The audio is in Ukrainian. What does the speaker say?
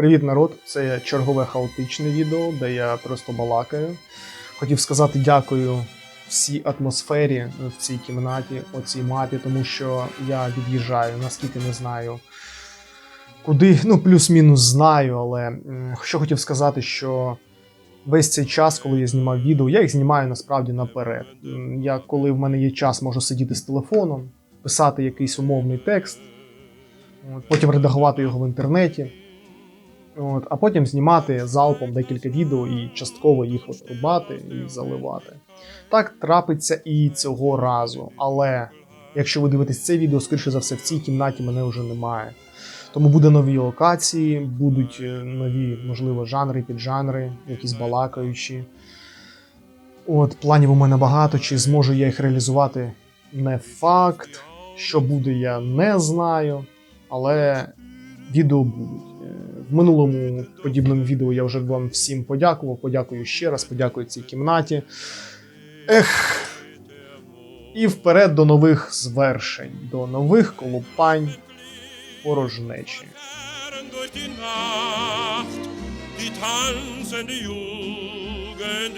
Привіт, народ! Це чергове хаотичне відео, де я просто балакаю. Хотів сказати дякую всій атмосфері в цій кімнаті, оцій мапі, тому що я від'їжджаю, наскільки не знаю. Куди, ну, плюс-мінус знаю, але що хотів сказати, що весь цей час, коли я знімав відео, я їх знімаю насправді наперед. Я, коли в мене є час, можу сидіти з телефоном, писати якийсь умовний текст, потім редагувати його в інтернеті. От, а потім знімати залпом декілька відео і частково їх от рубати і заливати. Так трапиться і цього разу. Але якщо ви дивитесь це відео, скоріше за все, в цій кімнаті мене вже немає. Тому буде нові локації, будуть е, нові, можливо, жанри, піджанри, якісь балакаючі. От, планів у мене багато, чи зможу я їх реалізувати не факт. Що буде, я не знаю, але відео будуть. Минулому подібному відео я вже вам всім подякував. Подякую ще раз, подякую цій кімнаті. Ех. І вперед до нових звершень, до нових колупань порожнечі. Die tanzende Jugend